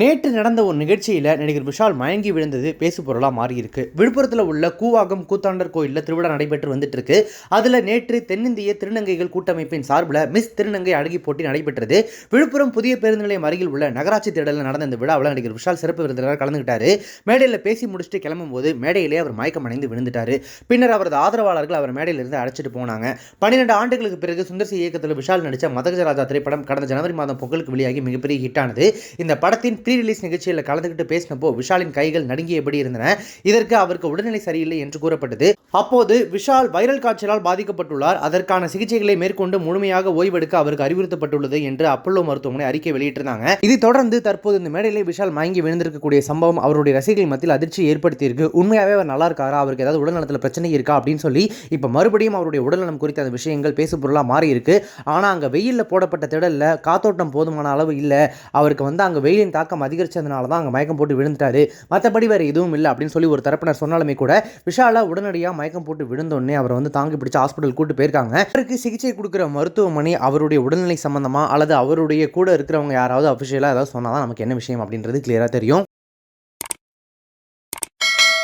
நேற்று நடந்த ஒரு நிகழ்ச்சியில் நடிகர் விஷால் மயங்கி விழுந்தது பேசு பொருளாக மாறியிருக்கு. விழுப்புரத்தில் உள்ள கூவாகம் கூத்தாண்டர் கோயிலில் திருவிழா நடைபெற்று வந்துட்டு இருக்கு அதில் நேற்று தென்னிந்திய திருநங்கைகள் கூட்டமைப்பின் சார்பில் மிஸ் திருநங்கை அழகி போட்டி நடைபெற்றது. விழுப்புரம் புதிய பேருந்து நிலையம் அருகில் உள்ள நகராட்சி தேடலில் நடந்த இந்த விழாவில் நடிகர் விஷால் சிறப்பு விருந்தினராக கலந்துக்கிட்டாரு மேடையில் பேசி முடிச்சுட்டு கிளம்பும் போது மேடையிலே அவர் மயக்கம் அடைந்து விழுந்துட்டாரு. பின்னர் அவரது ஆதரவாளர்கள் அவர் மேடையிலிருந்து அழைச்சிட்டு போனாங்க. பன்னிரெண்டு ஆண்டுகளுக்கு பிறகு சுந்தர்சி இயக்கத்தில் விஷால் நடித்த மதகஜராஜா திரைப்படம் கடந்த ஜனவரி மாதம் பொங்கலுக்கு வெளியாகி மிகப்பெரிய ஹிட்டானது இந்த படத்தின் ப்ரீ ரிலீஸ் நிகழ்ச்சியில் கலந்துக்கிட்டு பேசினப்போ விஷாலின் கைகள் நடுங்கியபடி இருந்தன. இதற்கு அவருக்கு உடல்நிலை சரியில்லை என்று கூறப்பட்டது. அப்போது விஷால் வைரல் காய்ச்சலால் பாதிக்கப்பட்டுள்ளார். அதற்கான சிகிச்சைகளை மேற்கொண்டு முழுமையாக ஓய்வெடுக்க அவருக்கு அறிவுறுத்தப்பட்டுள்ளது என்று அப்பல்லோ மருத்துவமனை அறிக்கை வெளியிட்டிருந்தாங்க. இது தொடர்ந்து தற்போது இந்த மேடையிலே விஷால் மயங்கி விழுந்திருக்கக்கூடிய சம்பவம் அவருடைய ரசிகர்கள் மத்தியில் அதிர்ச்சி ஏற்படுத்தியிருக்கு. உண்மையாகவே அவர் நல்லா இருக்காரா? அவருக்கு ஏதாவது உடல்நலத்தில் பிரச்சனை இருக்கா? அப்படின்னு சொல்லி இப்போ மறுபடியும் அவருடைய உடல்நலம் குறித்த அந்த விஷயங்கள் பேசு பொருளாக மாறி இருக்கு ஆனால் அங்கே வெயிலில் போடப்பட்ட திடலில் காத்தோட்டம் போதுமான அளவு இல்லை. அவருக்கு வந்து அங்கே வெயிலின் தாக்கம் அதிகரிச்சதுனால தான் அங்கே மயக்கம் போட்டு விழுந்துட்டாரு. மற்றபடி வேறு எதுவும் இல்லை அப்படின்னு சொல்லி ஒரு தரப்பினர் சொன்னாலுமே கூட விஷாலா உடனடியாக மயக்கம் போட்டு விழுந்தோடனே அவரை வந்து தாங்கி பிடிச்சி ஹாஸ்பிட்டல் கூட்டு போயிருக்காங்க. அவருக்கு சிகிச்சை கொடுக்குற மருத்துவமனை அவருடைய உடல்நிலை சம்மந்தமாக அல்லது அவருடைய கூட இருக்கிறவங்க யாராவது அஃபிஷியலாக ஏதாவது சொன்னால் தான் நமக்கு என்ன விஷயம் அப்படின்றது கிளியராக தெரியும்.